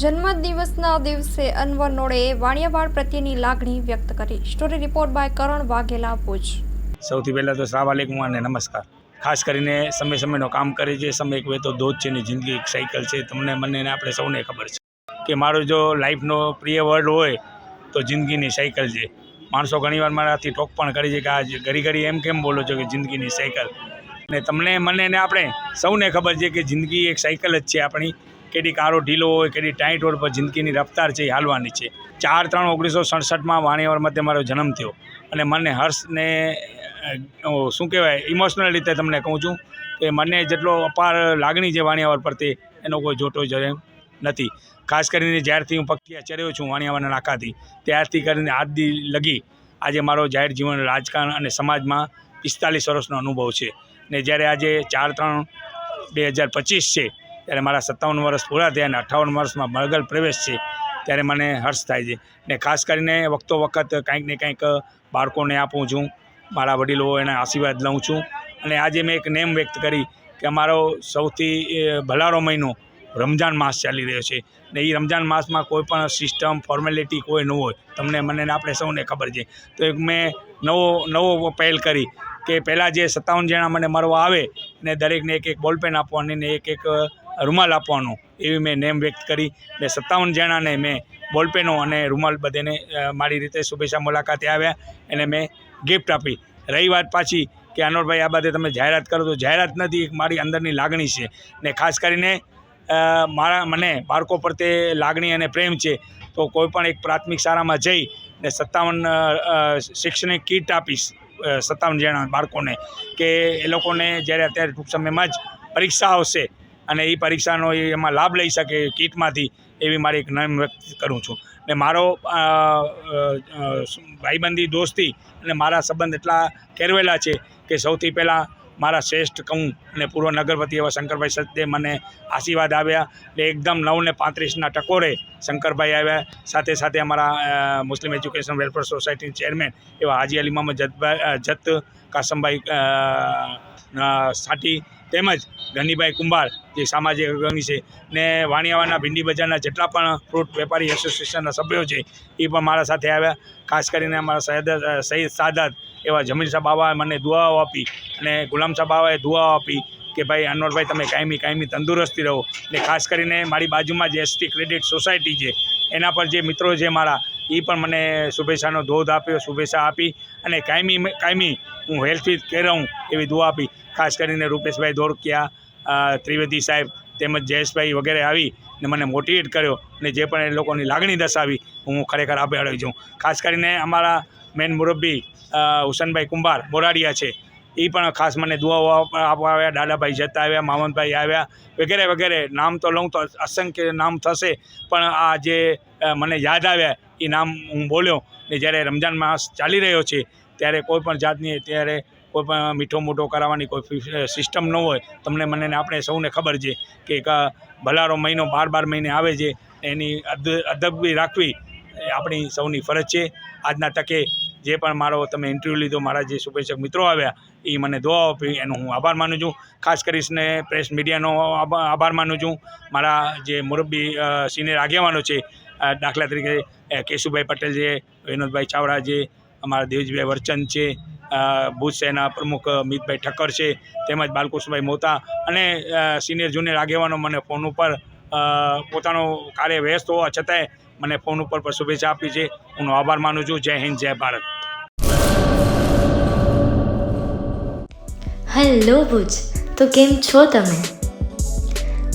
જન્મદિવસના દિવસે અનવર નોડેએ વાણિયાવાડ પ્રત્યેની લાગણી વ્યક્ત કરી. Story report by Karan Vaghela Bhuj. સૌથી પહેલાં તો વાલેકુમ અને નમસ્કાર. ખાસ કરીને સમય સમયનો કામ કરે છે, સમય એક વેતો ધોધ છે ને જિંદગી એક સાયકલ છે. તમને મને આપણે સૌને ખબર છે કે મારો જો લાઈફનો પ્રિય વર્ડ હોય તો જિંદગીની સાયકલ છે. માણસો ઘણીવાર મારાથી ટોક પણ કરી છે કે આ ઘડી ઘડી એમ કેમ બોલો છો કે જિંદગીની સાયકલ? ને તમને, મને ને આપણે સૌને ખબર છે કે જિંદગી એક સાયકલ જ છે આપણી. કેડી કારો ઢીલો હોય, કેડી ટાઈટ રોડ પર જિંદગીની રફતાર છે એ હાલવાની છે. ચાર ત્રણ ઓગણીસો સડસઠમાં વાણીયાવર મતે મારો જન્મ થયો. અને મને હર્ષને શું કહેવાય, ઇમોશનલ રીતે તમને કહું છું કે મને જેટલો અપાર લાગણી છે વાણિયાવર પ્રત્યે એનો કોઈ જોટો જ નથી. ખાસ કરીને જ્યારથી હું પક્ષી ચર્યો છું વાણિયાવાના નાકાથી, ત્યારથી કરીને આજ દી લગી આજે મારો જાહેર જીવન રાજકારણ અને સમાજમાં પિસ્તાલીસ વર્ષનો અનુભવ છે. ને જ્યારે આજે ચાર ત્રણ બે હજાર પચીસ છે ત્યારે મારા સત્તાવન વર્ષ પૂરા થયા અને અઠ્ઠાવન વર્ષમાં મળગલ પ્રવેશ છે, ત્યારે મને હર્ષ થાય છે. ને ખાસ કરીને વખતો વખત કંઈક ને કંઈક બાળકોને આપું છું, મારા વડીલો એના આશીર્વાદ લઉં છું. અને આજે મેં એક નેમ વ્યક્ત કરી કે અમારો સૌથી ભલારો મહિનો રમજાન માસ ચાલી રહ્યો છે. ને એ રમજાન માસમાં કોઈ પણ સિસ્ટમ, ફોર્મેલિટી કોઈ ન હોય, તમને મને આપણે સૌને ખબર છે. તો એક મેં નવો નવો પહેલ કરી કે પહેલાં જે સત્તાવન જણા મને મળવા આવે ને દરેકને એક એક બોલપેન આપવાની ને એક એક રૂમાલ આપવાનો, એવી મેં નેમ વ્યક્ત કરી. ને સત્તાવન જણાને મેં બોલપેનો અને રૂમાલ બધેને મારી રીતે શુભેચ્છા મુલાકાતે આવ્યા એને મેં ગિફ્ટ આપી. રહી વાત પાછી કે અનોરભાઈ આ બાબતે તમે જાહેરાત કરો તો જાહેરાત નથી, એક મારી અંદરની લાગણી છે. ને ખાસ કરીને મારા મને બાળકો પ્રત્યે લાગણી અને પ્રેમ છે. તો કોઈપણ એક પ્રાથમિક શાળામાં જઈ ને સત્તાવન શૈક્ષણિક કીટ આપીશ સત્તાવન જણા બાળકોને, કે એ લોકોને જ્યારે અત્યારે ટૂંક સમયમાં જ પરીક્ષા આવશે અને એ પરીક્ષાનો એમાં લાભ લઈ શકે કીટમાંથી એવી મારી એક નમ વ્યક્ત કરું છું. ને મારો ભાઈબંધી દોસ્તી અને મારા સંબંધ એટલા કેરવેલા છે કે સૌથી પહેલાં મારા શ્રેષ્ઠ કહું અને પૂર્વ નગરપતિ એવા શંકરભાઈ સચદે મને આશીર્વાદ આવ્યા ને એકદમ નવ ને પાંત્રીસના ટકોરે શંકરભાઈ આવ્યા. સાથે સાથે અમારા Muslim education welfare society chairman એવા હાજી અલી મોહમ્મદ જતભાઈ જત કાસમભાઈ સાટી તેમજ ગનીભાઈ કુંભાર, જે સામાજિક અગ્રણી છે, ને વાણિયાવાડના ભીંડી બજારના જેટલા પણ ફ્રૂટ વેપારી એસોસિએશનના સભ્યો છે, એ પણ મારા સાથે આવ્યા. ખાસ કરીને અમારા સૈદ સૈયદ સાદાત એવા જમીલ સાહેબ મને દુઆઓ આપી અને ગુલામ સાહેબ બાબાએ દુઆઓ આપી કે, ભાઈ, અનવરભાઈ, તમે કાયમી કાયમી તંદુરસ્તી રહો. ને ખાસ કરીને મારી બાજુમાં જે એસટી ક્રેડિટ સોસાયટી છે, એના પર જે મિત્રો છે મારા એ પણ મને શુભેચ્છાનો ધોધ આપ્યો, શુભેચ્છા આપી અને કાયમી કાયમી હું હેલ્થી કે રહું એવી દુઆ આપી. ખાસ કરીને રૂપેશભાઈ ધોળકિયા ત્રિવેદી સાહેબ તેમજ જયેશભાઈ વગેરે આવી ને મને મોટિવેટ કર્યો અને જે પણ એ લોકોની લાગણી દર્શાવી હું ખરેખર આભાર આવી જાઉં ખાસ કરીને અમારા મેન મુરબ્બી હુસનભાઈ કુંભાર બોરાડિયા છે. એ પણ ખાસ મને દુઆઓ આપવા આવ્યા, દાદાભાઈ જતા આવ્યા મામનભાઈ આવ્યા વગેરે વગેરે. નામ તો લઉં તો અસંખ્ય નામ થશે પણ આ જે મને યાદ આવ્યા એ નામ હું બોલ્યો ને જ્યારે રમજાન માસ ચાલી રહ્યો છે, ત્યારે કોઈપણ જાતની ત્યારે કોઈ પણ મીઠો મોટો કરાવવાની કોઈ સિસ્ટમ ન હોય, તમને મને આપણે સૌને ખબર છે કે ભલારો મહિનો બાર બાર મહિને આવે છે, એની અદ- અદબ રાખવી આપણી સૌની ફરજ છે. આજના તકે જે પણ મારો તમે ઇન્ટરવ્યૂ લીધો, મારા જે શુભેચ્છક મિત્રો આવ્યા, એ મને દુઆ આપી, એનો હું આભાર માનું છું. ખાસ કરીને પ્રેસ મીડિયાનો આભાર માનું છું. મારા જે મુરબ્બી સિનિયર આગેવાનો છે દાખલા તરીકે કેશુભાઈ પટેલ છે વિનોદભાઈ ચાવડા છે અમારા દેવજીભાઈ વરચંદ છે અ, સેના પ્રમુખ અમિતભાઈ ઠક્કર છે તેમજ બાલકૃષ્ણભાઈ મોતા અને સિનિયર જુનિયર આગેવાનો મને ફોન ઉપર પોતાનો કાર્ય વ્યસ્ત હોવા છતાંય મને ફોન ઉપર પણ શુભેચ્છા આપી છે. હું આભાર માનું છું. જય હિન્દ જય ભારત. હેલો ભુજ. તો કેમ છો તમે?